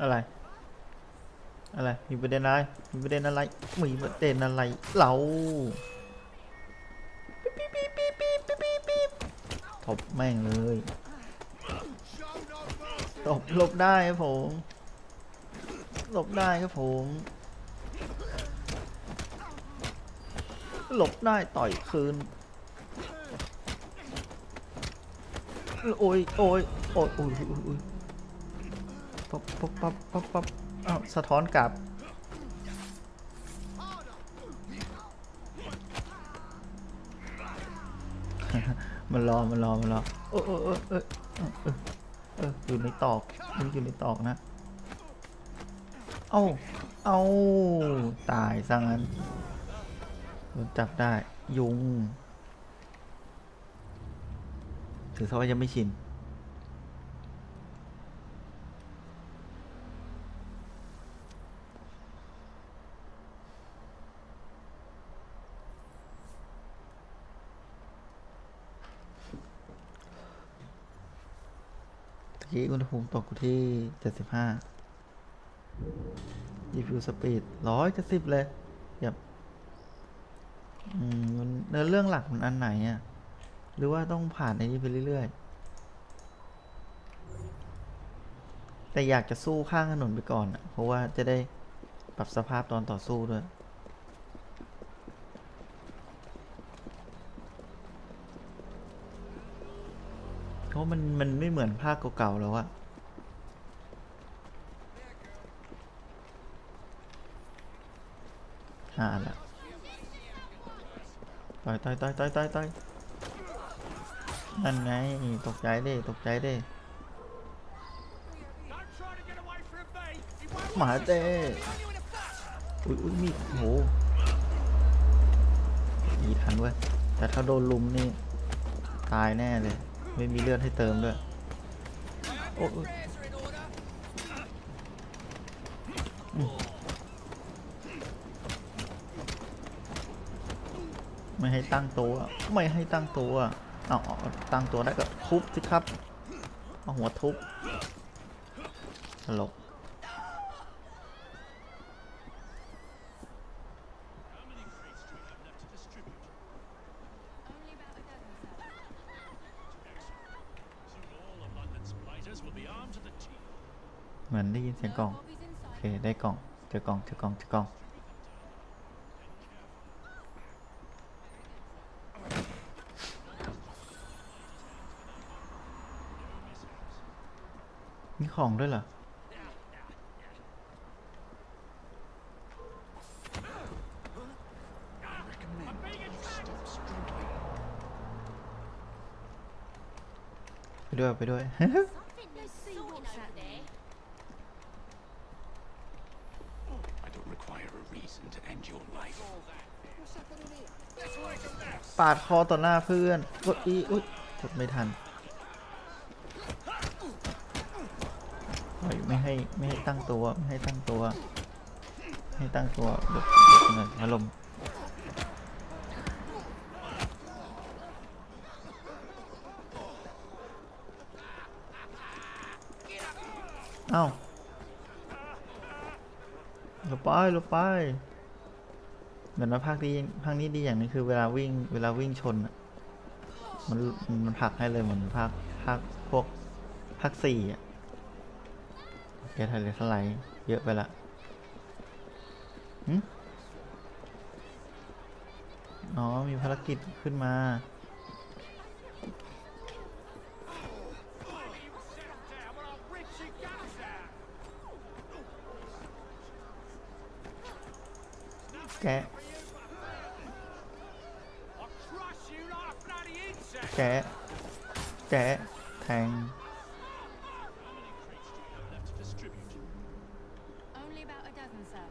อะไร อะไร มีประเด็นอะไร มีประเด็นอะไร มีประเด็นอะไร เราตบแม่งเลยตบหลบได้ครับผมหลบได้ครับผม หลบได้ต่อยคืน โอ้ยโอ้ยโอ้ยโอ้ย ปั๊บปั๊บปั๊บปั๊บปั๊บอ้าวสะท้อนกลับมันรอมันรอมันรอเออเออเออเออเอออยู่ในตอกมันอยู่ในตอกนะ เอาเอาตายซะงั้นโดนจับได้ยุงถือซะว่ายังไม่ชิน กี้อุณหภูมิตกอยู่ที่ 75ดีฟิวสปีดร้อยเลยแบบอืมเนื้อเรื่องหลักมันอันไหนอะหรือว่าต้องผ่านในนี้ไปเรื่อยๆ แต่อยากจะสู้ข้างถนนไปก่อนอะเพราะว่าจะได้ปรับสภาพตอนต่อสู้ด้วย ราะมันมันไม่เหมือนภาคเก่าๆแล้วอะหาละต่อยต่อยต่อยต่อยต่อยต่อยนั่นไง ตกใจดิตกใจดิหมาเต้อุ้ยอุ้ยมีดโหยีทันเว้ยแต่ถ้าโดนลุมนี่ ตายแน่เลย ไม่มีเลือดให้เติมด้วย โอ้ไม่ให้ตั้งตัว ไม่ให้ตั้งตัวเอาเอาเอาตั้งตัวได้ก็ทุบสิครับ เอาหัวทุบตลก เหมือนได้ยินเสียงกล่อง โอเค ได้กล่อง เจอกล่อง เจอกล่อง เจอกล่อง มีของด้วยเหรอ ไปด้วย ไปด้วย ปาดคอต่อหน้าเพื่อน กดอีอุ๊ยกดไม่ทันเฮ้ยไม่ให้ไม่ให้ตั้งตัวไม่ให้ตั้งตัวไม่ให้ตั้งตัวเดี๋ยวเดี๋ยวหน่อยอารมณ์เอ้าหลบไปหลบไป เหมือนว่าภาคนี้ภาคนี้ดีอย่างนึงคือเวลาวิ่งเวลาวิ่งชนอะมันมันผลักให้เลยเหมือนภาคภาคพวกภาคสี่อะโอเคทะเลสไลด์เยอะไปละอ๋อ มีภารกิจขึ้นมา แก แกะ แกะ แทง Left to distribute. Only about a dozen, sir.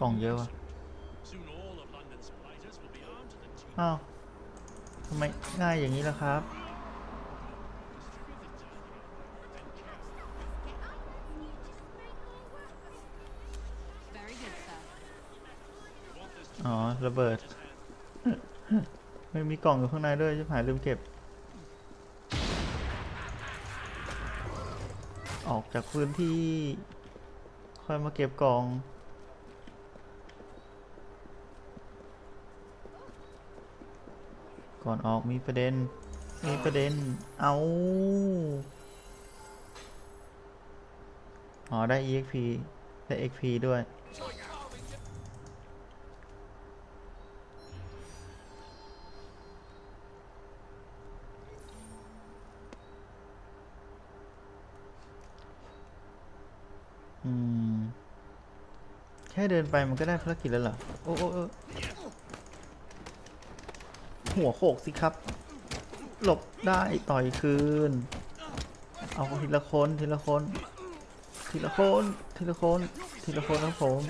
กล่องเยอะวะ Soon all of London's blighters will be armed to the teeth. อ้าวทำไมง่ายอย่างนี้ล่ะครับ Very good, sir. อ๋อ ระเบิด ไม่มีกล่องอยู่ข้างในด้วยชิบหายลืมเก็บ ออกจากพื้นที่ค่อยมาเก็บกล่องก่อนออกมีประเด็น มีประเด็น เอาอ๋อ ได้ EXP ได้ XP ด้วย ค่เดินไปมันก็ได้ภารกิจแล้วเหรอโอ้โอ้หัวโขกสิครับ หลบได้ต่อยคืน เอาทีละคนทีละคนทีละคนทีละคนทีละคนครับผม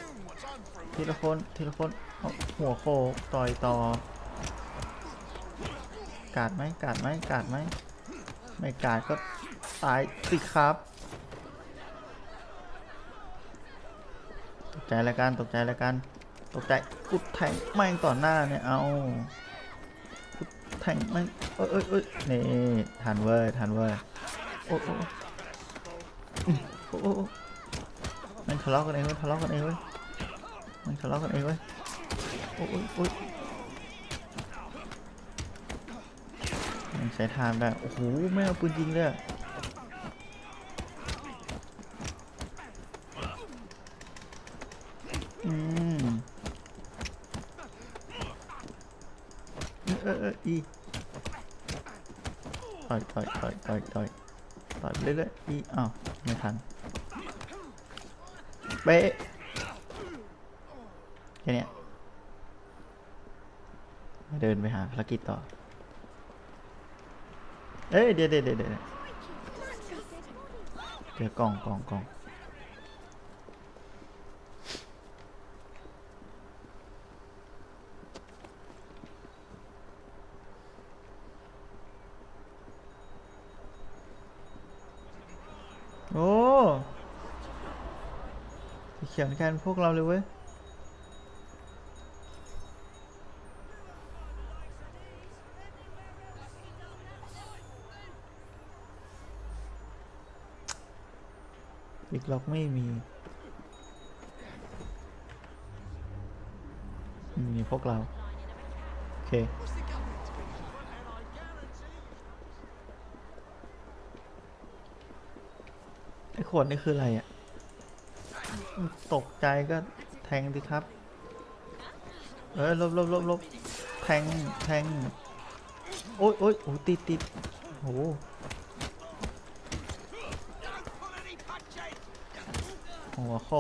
ทีละคนทีละคนเอาหัวโขกต่อยต่อ กาดไหมกาดไหมกาดไหมไม่กาดก็ตายสิครับ ตก ใจแล้วกันตกใจแล้วกันตกใจกุดแทงแม่งต่อหน้าเนี่ยเอากุดแทงแม่งเอ้ยเอ้ยเอ้ยนี่ทันเว้ยทันเว้ยโอ้โอ้โอ้โอ้โอ้มันทะเลาะกันเองเว้ยทะเลาะกันเองเว้ยมันทะเลาะกันเองเว้ยโอ้โอ้โอ้ยมันใช้ทานได้โอ้โหไม่เอาปืนยิงเลยอะอืมเอีต่อยต่อยต่อยต่อยต่อยต่อยเรื่อยๆอีอ้าวไม่ทันเป๊ะแค่เนี้ยเดินไปหาภารกิจต่อ เอ้ยเดี๋ยวเดี๋ยวเดี๋ยวเดี๋ยวเจอกล่องกล่องกล่องโอ้สี เขียนกันพวกเราเลยเว้ย อีกล็อกไม่มีมีพวกเรา โอเคไอ้ขวดนี่คืออะไรอะ ตกใจก็แทงดิครับ เออลบลบลบลบแทงแทง โอ๊ยโอ๊ยโอ้ติดติดโอ้โหหัวโค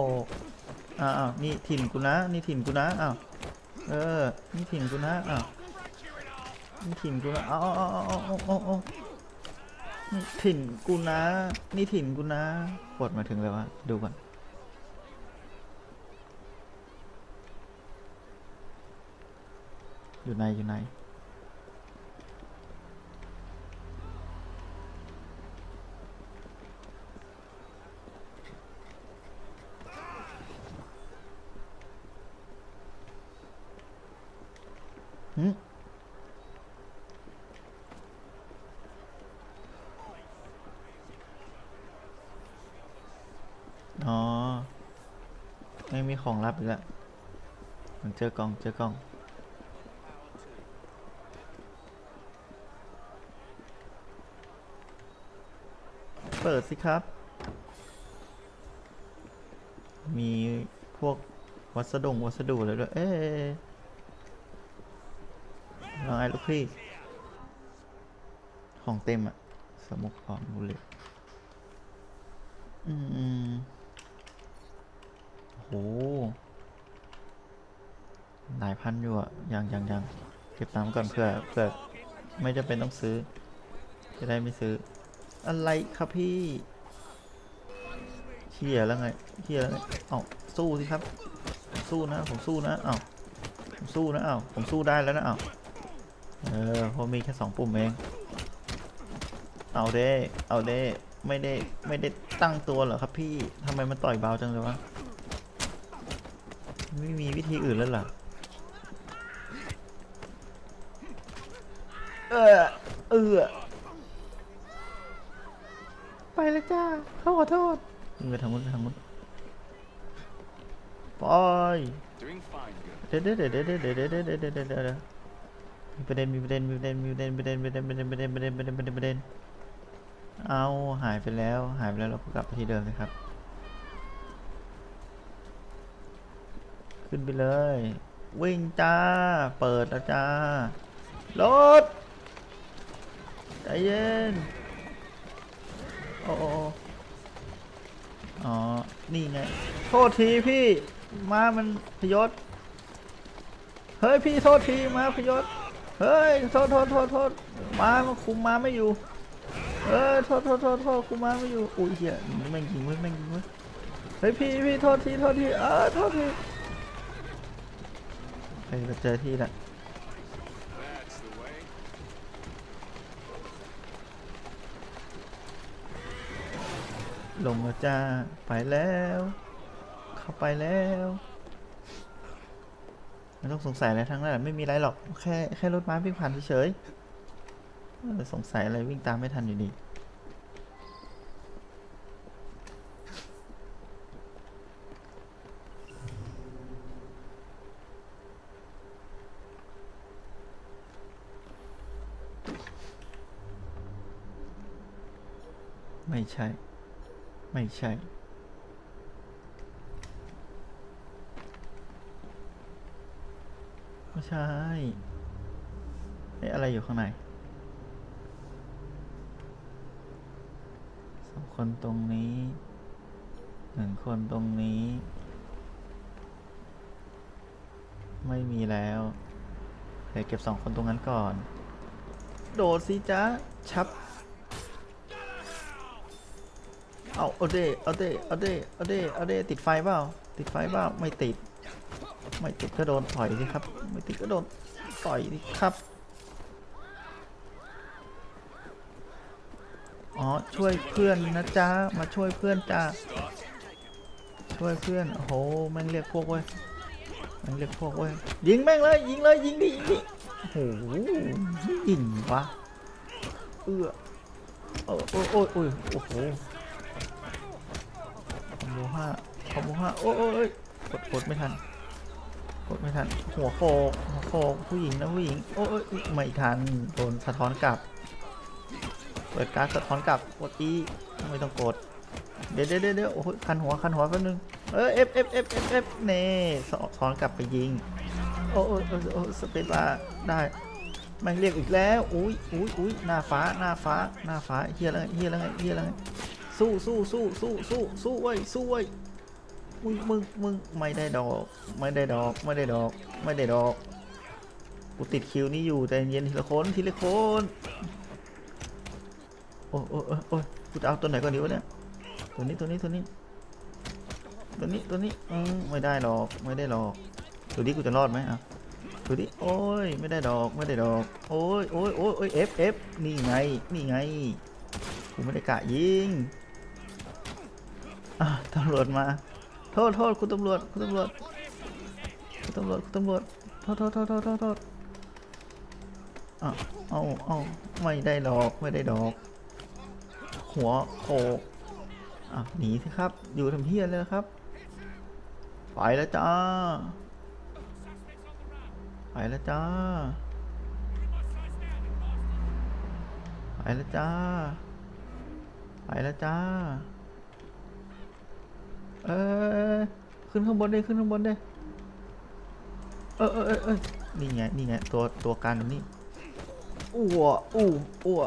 อ้าวนี่ถิ่นกูนะ นี่ถิ่นกูนะอ้าวเออ นี่ถิ่นกูนะอ้าวนี่ถิ่นกูนะเอาเอาเอาเอาเอาเอาเอานี่ถิ่นกูนะ นี่ถิ่นกูนะกดมาถึงแล้ววะ ดูก่อน อยู่ไหนอยู่ไหนหึอ๋อไม่มีของลับอีกแล้วมันเจอกล่องเจอกล่อง เปิดสิครับ มีพวกวัสดุวัสดุอะไรด้วย เอ๊ะว่าไงลูกพี่ ของเต็มอะสมุกพร้อมบุลเลตอืมโหหลายพันอยู่อะยังยังยังเก็บตังค์ก่อนเพื่อเพื่อไม่จะเป็นต้องซื้อ จะได้ไม่ซื้อ อะไรครับพี่เชี่ยแล้วไงเชี่ยแล้วไงเอ้าสู้สิครับสู้นะผมสู้นะเอ้าผมสู้นะเอ้าผมสู้ได้แล้วนะเอ้าเออเพราะมีแค่สองปุ่มเองเอาเด้เอาเด้ไม่ได้ไม่ได้ตั้งตัวเหรอครับพี่ทำไมมันต่อยเบาจังเลยวะไม่มีวิธีอื่นแล้วเหรอเออเออ ไปแล้วจ้าเขาขอโทษมึงไปทางนู้นไปทางนู้นปล่อย Doing fine, girl. เดี๋ยวเดี๋ยวเดี๋ยวเดี๋ยวเดี๋ยวเดี๋ยวเดี๋ยวเดี๋ยวเดี๋ยวเดี๋ยวเดี๋ยวมีประเด็นมีประเด็นมีประเด็นมีประเด็นประเด็นประเด็นประเด็นประเด็นประเด็นประเด็นประเด็นประเด็นเอาหายไปแล้วหายไปแล้วเราก็กลับไปที่เดิมเลยครับ ขึ้นไปเลย วิ่งจ้า เปิดแล้วจ้ารถใจเย็น โอ้โหอ๋อ นี่ไง โทษทีพี่ มามันพยศ เฮ้ยพี่โทษทีมาพยศ เฮ้ยโทษโทษโทษโทษมามันคุมมาไม่อยู่ เอ้ยโทษโทษโทษโทษคุมมาไม่อยู่ อุ้ยเหี้ยแม่งยิงเว้ยแม่งยิงเว้ย เฮ้ยพี่พี่โทษทีโทษทีเออโทษทีเฮ้ยเราเจอที่ละ ลงมาจ้า ไปแล้ว เข้าไปแล้วไม่ต้องสงสัยอะไรทั้งนั้นไม่มีอะไรหรอก แค่แค่รถม้าวิ่งผ่านเฉยๆสงสัยอะไรวิ่งตามไม่ทันอยู่ดีไม่ใช่ ไม่ใช่ ไม่ใช่เอ๊ะอะไรอยู่ข้างในสองคนตรงนี้หนึ่งคนตรงนี้ ไม่มีแล้วเดี๋ยวเก็บสองคนตรงนั้นก่อน โดดสิจ๊ะชับ เอาเอาเดเอาเดเอาเดเอาเดเอาเดติดไฟเปล่าติดไฟเปล่าไม่ติด ไม่ติดก็โดนต่อยสิครับ ไม่ติดก็โดนต่อยสิครับอ๋อช่วยเพื่อนนะจ๊ะมาช่วยเพื่อนจ้าช่วยเพื่อนโอ้โหแม่งเรียกพวกเว้ยแม่งเรียกพวกเว้ยยิงแม่งเลยยิงเลยยิงดิยิงดิโอ้โหยิงวะเออเออโอ้โอ้โอ้ยโอ้โห คอมโบห้าคอมโบห้าโอ้ยโอ้ยกดกดไม่ทัน กดไม่ทัน หัวโขกหัวโขกผู้หญิงนะผู้หญิง โอ้ยโอ้ยอุ๊ยไม่ทันโดนสะท้อนกลับ เปิดการสะท้อนกลับกดอีไม่ต้องกดเดี๋ยวเดี๋ยวเดี๋ยวเดี๋ยวโอ้ยคันหัวคันหัวแป๊บนึง เออเอฟเอฟเอฟเอฟเอฟเน่สะท้อนกลับไปยิง โอ้ยโอ้ยสเปซบาร์ได้มันเรียกอีกแล้ว อุ้ยอุ้ยอุ้ยหน้าฟ้า หน้าฟ้า หน้าฟ้าเฮียแล้วไงเฮียแล้วไงเฮียแล้วไง สู้สู้สู้สู้สู้สู้เว้สู้เว้ยมึงมึงมึงไม่ได้ดอก ไม่ได้ดอก ไม่ได้ดอก ไม่ได้ดอกกูติดคิวนี้อยู่แต่เย็นทีละคนทีละคนโอ้โอ้ยโอ้ยโอ้ยกูจะเอาตัวไหนก่อนดีวะเนี่ยตัวนี้ตัวนี้ตัวนี้ตัวนี้ตัวนี้อืมไม่ได้หรอกไม่ได้หรอกดูดิกูจะรอดไหมอะดูดิโอ้ยไม่ได้ดอกไม่ได้ดอกโอ้ยโอ้ยโอ้ยโอ้ยเอฟเอฟนี่ไงนี่ไงกูไม่ได้กะยิง อะตำรวจมา โทษโทษคุณตำรวจคุณตำรวจคุณตำรวจคุณตำรวจโทษโทษโทษโทษโทษโทษอะเอาเอาไม่ได้ดอกไม่ได้ดอก หัวโขกอะหนีสิครับ อยู่ทำเพี้ยเลยครับ ไปแล้วจ้า ไปแล้วจ้า ไปแล้วจ้า ไปแล้วจ้า เออขึ้นข้างบนได้ขึ้นข้างบนได้เออเออเออเออนี่ไงนี่ไงตัวตัวการนี้อ้วอู้อ้ว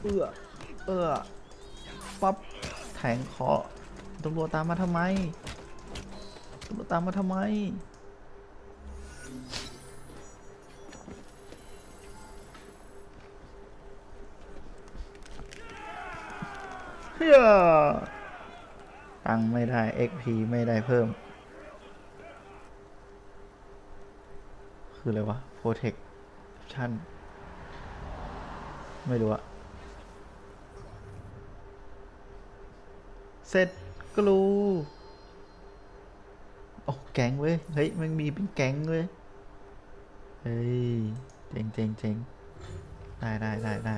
เอื้อเอื้อปั๊บแทงคอตำรวจตามมาทำไมตำรวจตามมาทำไมเฮีย ตังไม่ได้ XP ไม่ได้เพิ่ม คืออะไรวะ Protect Option ไม่รู้อะเสร็จก็รู้โอ้แก๊งเว้ย เฮ้ย มันมีเป็นแก๊งเว้ย เฮ้ย เจ๋งเจ๋งเจ๋งได้ได้ได้ได้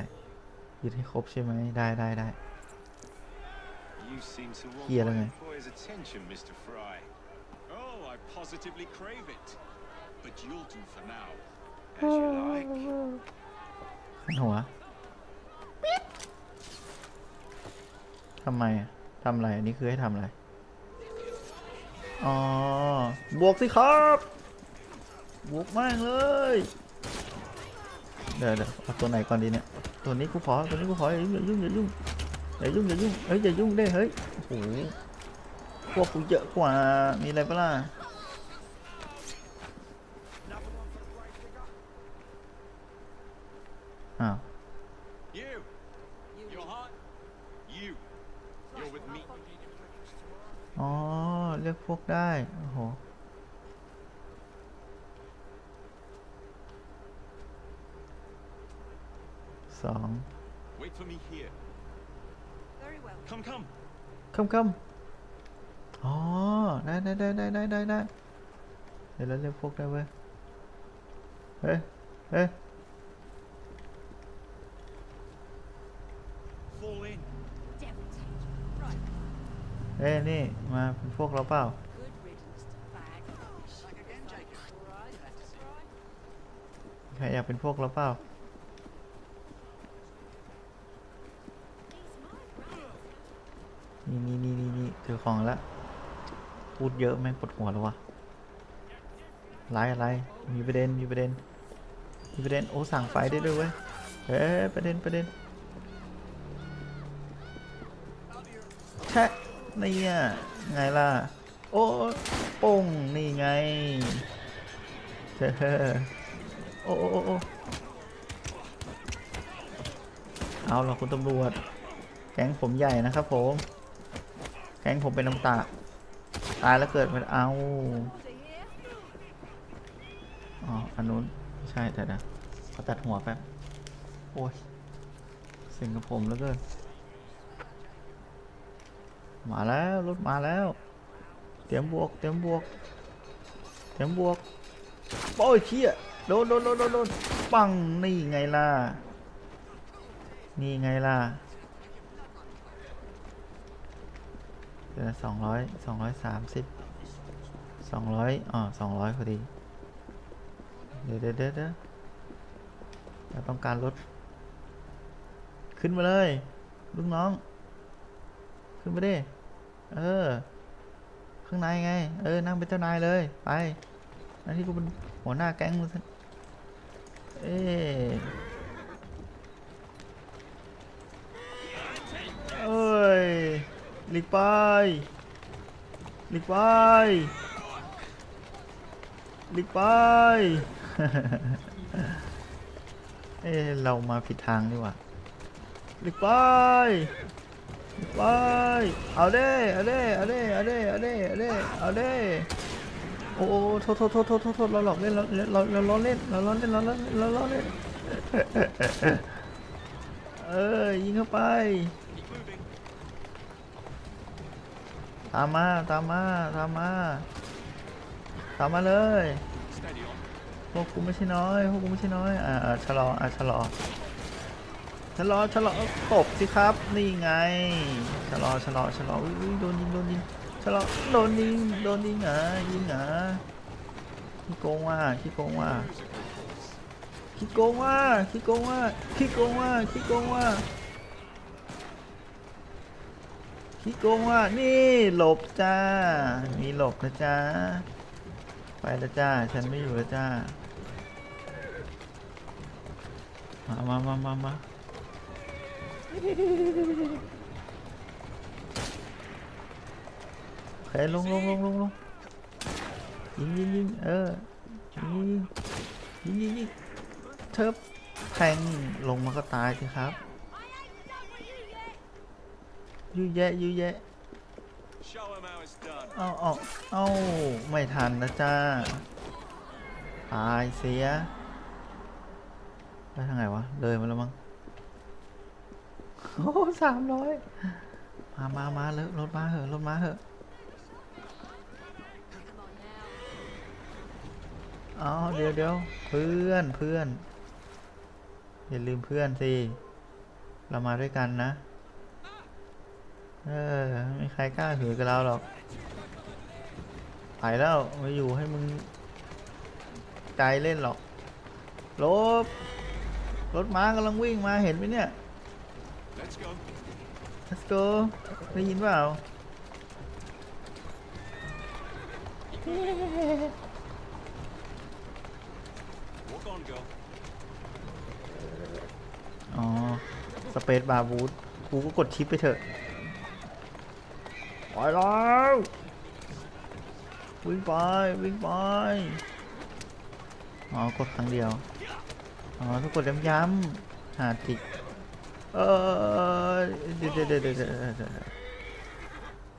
ยึดให้ครบใช่ไหม ได้ได้ได้ You seem to want Here, my don't you? employer's attention, Mr. Fry. Oh, I positively crave it. But you'll do for now. As you like. ขันหัวทำไมอะทำอะไร อันนี้คือให้ทำอะไร อ๋อ บวกสิครับ บวกมากเลย เดี๋ยวเดี๋ยวเอาตัวไหนก่อนดีเนี่ย ตัวนี้กูขอ ตัวนี้กูขออย่ายุ่งอย่ายุ่งอย่ายุ่ง อย่ายุ่งอย่ายุ่งเฮ้ยอย่ายุ่งได้เฮ้ยโอ้โหพวกกูเยอะกว่ามีอะไรปะล่ะอ้าวอ๋อเรียกพวกได้โอ้โหสอง Wait for me here. Very well. Come, come. คำคำอ๋อ ได้ได้ได้ได้ได้ได้ได้เดี๋ยวเราเรียกพวกได้เว้ย เฮ้ย เฮ้ย Fall in. Devil take you. Right. เฮ้ยนี่ มาเป็นพวกเราเปล่า Good riddance to bag. Like again, Jacob. All right. That's right. ใครอยากเป็นพวกเราเปล่า นี่นี่นี่นี่นี่เจอของแล้วพูดเยอะแม่งปวดหัวแล้ววะไรอะไรมีประเด็นมีประเด็นมีประเด็นโอ้สั่งไฟได้ด้วยเว้ยเฮ้ยประเด็นประเด็นแชะนี่อะไงล่ะโอ้โป้งนี่ไงเจอโอ้โอ้โอ้โอ้เอาล่ะคุณตำรวจ แก๊งผมใหญ่นะครับผม ก๊งผมเป็นน้ำตา ตายแล้วเกิดเป็นเอาอ๋ออันนู้นใช่แต่นะขอตัดหัวแป๊บ โอ้ยเสิ่งกับผมแล้วเกินมาแล้วรถมาแล้ว เตรียมบวก เตรียมบวก เตรียมบวก โอ้ยเชี่ยโดนโดนโดนโดนโดนปังนี่ไงล่ะ นี่ไงล่ะ เดือนสองร้อยสองร้อยสามสิบสองร้อยอ๋อสองร้อยพอดี เดี๋ยวเดี๋ยวเดี๋ยวเราต้องการรถขึ้นมาเลย ลูกน้อง ขึ้นมาดิ เออ ข้างในไง เออ นั่งเป็นเจ้านายเลย ไปหน้าที่กูเป็นหัวหน้าแก๊งมึงเอ๊ะเอ้ย หลีกไปหลีกไปหลีกไปเอ๊ะเรามาผิดทางดีกว่าหลีกไปหลีกไปเอาเด้เอาเด้เอาเด้เอาเด้เอาเด้เอาเด้เอาเด้โอ้โอ้โทษโทษโทษโทษโทษโทษเราหลอกเล่นเราเราเราล้อเล่นเราล้อเล่นเราล้อเล่นเราล้อเล่นเออยิงเข้าไปามมาตามมาตามมาตามมาเลยพวกกูไม่ใช่น้อยพวกกูไม่ใช่น้อยอ่าชะลออ่าชะลอชะลอชะลอตบสิครับ นี่ไงชะลอชะลอชะลออุ้ยโดนยิงโดนยิงชะลอโดนยิงโดนยิงอะยิงอะขี้โกงว่ะขี้โกงว่ะขี้โกงว่ะขี้โกงว่ะขี้โกงว่ะขี้โกงว่ะ ขี้โกงว่ะนี่หลบจ้ามีหลบนะจ้าไปแล้วจ้าฉันไม่อยู่แล้วจ้ามามามามามาโอเคลงลงลงลงลงยิงยิงยิงเออยิงยิงยิงยิงเทิบแทงลงมาก็ตายสิครับ ยื้อแยะยื้อแยะเอาเอาเอาไม่ทันนะจ้า ตายเสียไปทางไหนวะ เลยมาแล้วมั้ง โอ้สามร้อยมามามาเลยรถมาเหอะรถมาเหอะ Come on now. เอเดี๋ยวเดี๋ยวเพื่อนเพื่อนอย่าลืมเพื่อนสิ เรามาด้วยกันนะ เออไม่มีใครกล้าหือกับเราหรอกไปแล้วไม่อยู่ให้มึงใจเล่นหรอกลบรถม้ากำลังวิ่งมาเห็นไหมเนี่ย Let's go. let's go ได้ยินเปล่า Walk on, girl. อ๋อ สเปซบาร์บูทกูก็กดชิปไปเถอะ ไปแล้ววิ่งไปวิ่งไปอ๋อกดครั้งเดียวอ๋อถ้ากดย้ำๆหาทิกเออเดี๋ยวเดี๋ยวเดี๋ยวเดี๋ยวเดี๋ยวเดี๋ยว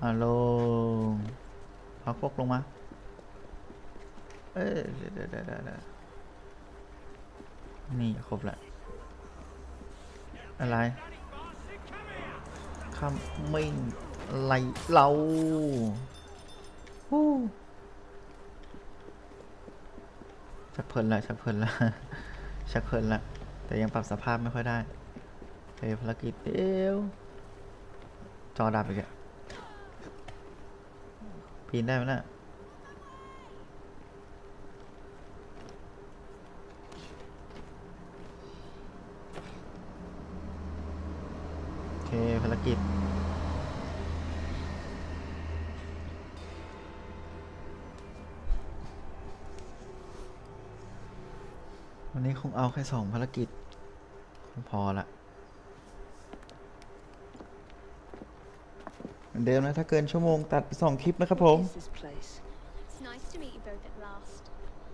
อะลงพักพวกลงมาเอ้ยเดี๋ยวเดี๋ยวเดี๋ยวเดี๋ยวนี่ครบแล้วอะไรคำมิ่ง อะไรเราฮู้ชักเพลินละชักเพลินละชักเพลินละแต่ยังปรับสภาพไม่ค่อยได้เฮ้ยภารกิจเดียวจอดับอีกอะปีนได้ไหมน่ะโอเคภารกิจ วันนี้คงเอาแค่สองภารกิจ คงพอละเหมือนเดิมนะ ถ้าเกินชั่วโมงตัดไปสองคลิปนะครับผม Is this place? It's nice to meet you both at last.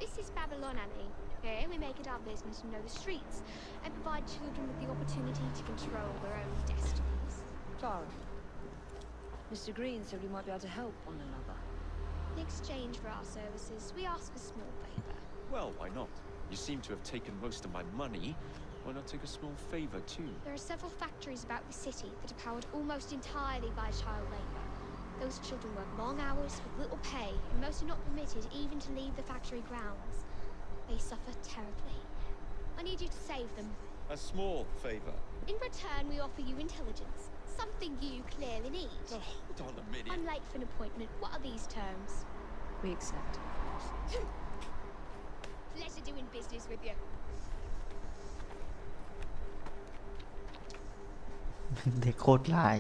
This is Babylon Annie. Here we make it our business to know the streets and provide children with the opportunity to control their own destinies. Clara. Mr. Green said we might be able to help one another. In exchange for our services, we ask a small favor. Well, why not? You seem to have taken most of my money. Why not take a small favor too? There are several factories about the city that are powered almost entirely by child labor. Those children work long hours with little pay, and most are not permitted even to leave the factory grounds. They suffer terribly. I need you to save them. A small favor. In return, we offer you intelligence, something you clearly need. Oh, hold on a minute. I'm late for an appointment. What are these terms? We accept. Doing business with you. เด็กโคตรลาย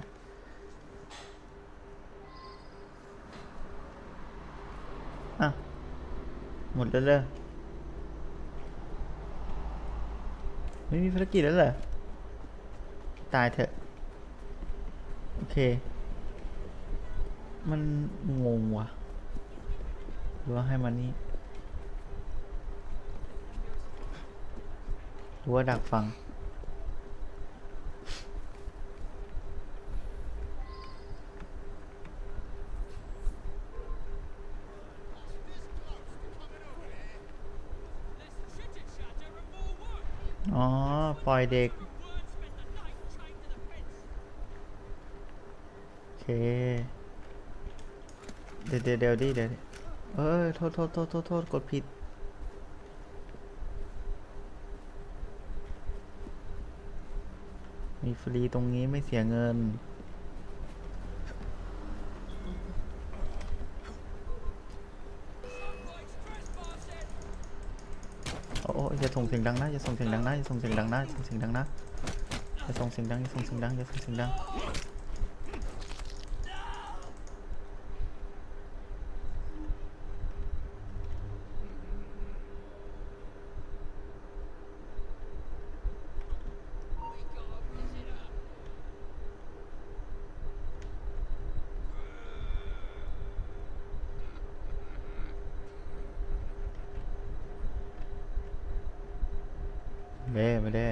อะ หมดแล้วเลยไม่มีภารกิจแล้วเหรอ ตายเถอะ โอเค มันงงว่ะหรือว่าให้มันนี่ หรือว่าดักฟัง อ๋อ ปล่อยเด็ก โอเค เดี๋ยวเดี๋ยวเดี๋ยวดิเดี๋ยว เอ้ยโทษโทษโทษโทษโทษกดผิด มีฟรีตรงนี้ไม่เสียเงิน โอ้โอ้อย่าส่งเสียงดังนะอย่าส่งเสียงดังนะอย่าส่งเสียงดังนะอย่าส่งเสียงดังนะอย่าส่งเสียงดังอย่าส่งเสียงดังอย่าส่งเสียงดัง เด้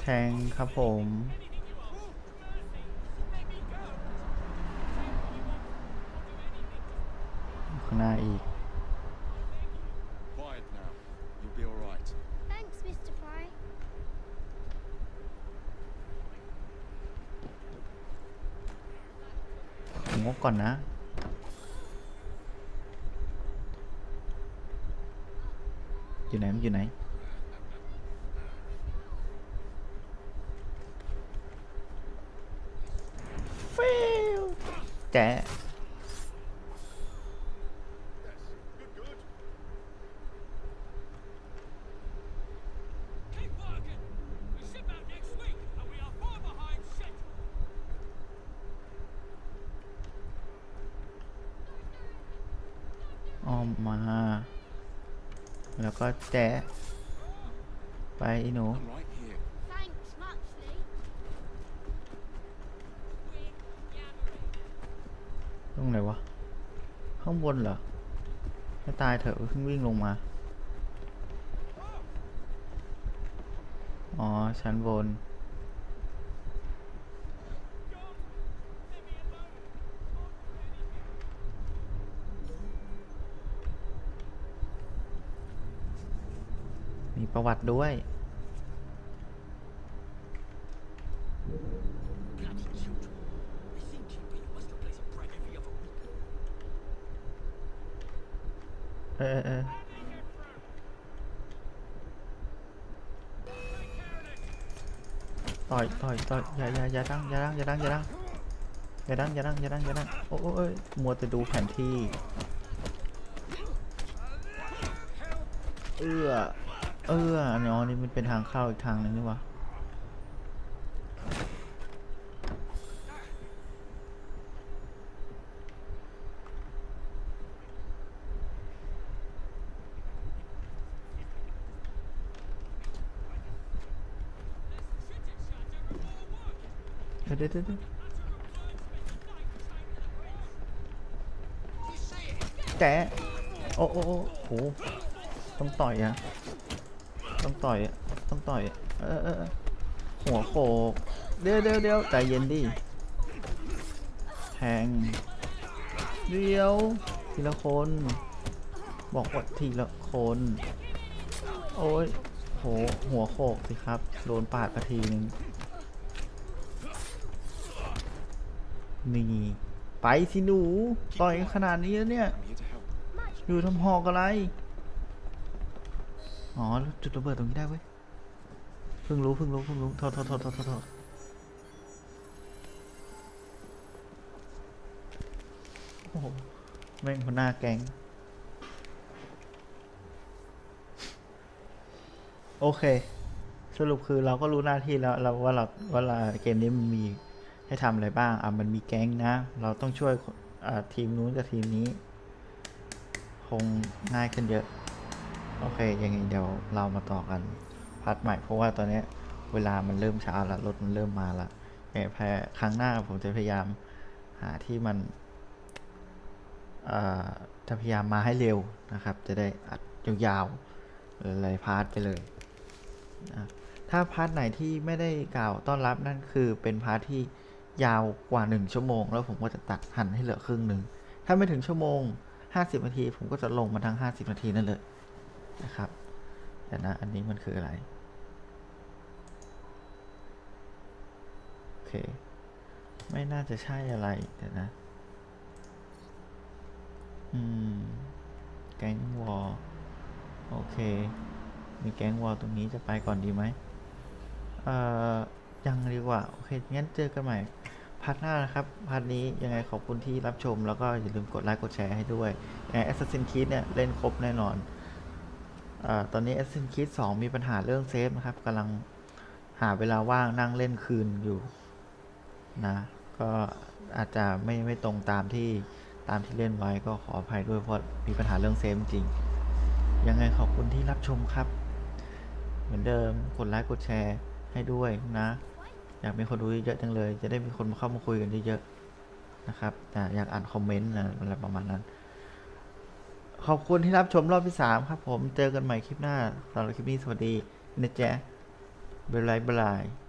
แทงครับผม chỗ này chỗ này Fail. Trẻ แจไปอีหนูตรงไหนวะ ข้างบนเหรอไม่ตายเถอะเพิ่งวิ่งลงมา อ๋อ ชั้นบน ประวัติด้วย เออเออต่อยต่อยต่อยอย่าอย่าอย่าดังอย่าดังอย่าดังอย่าดังอย่าดังอย่าดังอย่าดังอย่าดังโอ้โอ้เอ้ยมัวแต่ดูแผนที่เอื้อ เอื้อเนนี่มันเป็นทางเข้าอีกทางหนึงนี่วะเดี๋ยวเดี๋ยวเดี๋ยวแกะโอ้โอ้โอ้โหต้องต่อยอะ ต้องต่อยต้องต่อยเออเออหัวโขกเดี๋ยวเดี๋ยวเดี๋ยวใจเย็นดิแทงเดี๋ยวทีละคน บอกว่าทีละคน โอ้ยโหหัวโขกสิครับ โดนปาดไปทีนึงนี่ ไปสิหนู ต่อยขนาดนี้แล้วเนี่ย อยู่ทำหอกอะไร อ๋อจุดระเบิดตรงนี้ได้เว้ยเพิ่งรู้เพิ่งรู้เพิ่งรู้โทษโทษโทษโทษโทษโทษโอ้โหแม่งหัวหน้าแกงโอเค สรุปคือเราก็รู้หน้าที่แล้วเราว่าเราว่าเราเกมนี้มันมีให้ทำอะไรบ้าง อะมันมีแก๊งนะ เราต้องช่วยทีมนู้นกับทีมนี้ คงง่ายขึ้นเยอะ โอเค ยังไงเดี๋ยวเรามาต่อกันพาร์ทใหม่เพราะว่าตอนนี้เวลามันเริ่มช้าล้วรถมันเริ่มมาละเอ่แพ้ครั้งหน้าผมจะพยายามหาที่มันจะพยายามมาให้เร็วนะครับ จะได้อัดยาวๆหรือหลายพาร์ทไปเลยนะถ้าพาร์ทไหนที่ไม่ได้กล่าวต้อนรับนั่นคือเป็นพาร์ทที่ยาวกว่าหนึ่งชั่วโมง แล้วผมก็จะตัดหั่นให้เหลือครึ่งหนึ่งถ้าไม่ถึงชั่วโมง 50นาที ผมก็จะลงมาทั้ง 50นาทีนั่นเลย นะครับแต่นะอันนี้มันคืออะไร โอเค ไม่น่าจะใช่อะไรเดี๋ยวนะ อืม แก๊งวอลโอเค มีแก๊งวอลตรงนี้จะไปก่อนดีไหมเอ่อ ยังดีกว่า โอเค งั้นเจอกันใหม่พาร์ทหน้านะครับ พาร์ทนี้ยังไงขอบคุณที่รับชม แล้วก็อย่าลืมกดไลค์กดแชร์ให้ด้วยยังไง Assassin's Creed เนี่ย เล่นครบแน่นอน อตอนนี้ Assassin's Creed 2 มีปัญหาเรื่องเซฟนะครับกำลังหาเวลาว่างนั่งเล่นคืนอยู่นะก็อาจจะไม่ไม่ตรงตามที่ตามที่เล่นไว้ก็ขออภัยด้วยเพราะมีปัญหาเรื่องเซฟจริง ยังไงขอบคุณที่รับชมครับ เหมือนเดิมกดไลค์กดแชร์ให้ด้วยนะ อยากมีคนดูเยอะๆจังเลย จะได้มีคนมาเข้ามาคุยกันเยอะๆนะครับอะอยากอ่านคอมเมนต์นะอะไรประมาณนั้น ขอบคุณที่รับชมรอบที่สามครับผม เจอกันใหม่คลิปหน้าสำหรับคลิปนี้สวัสดีนะจ๊ะบ๊ายบายบ๊ายบาย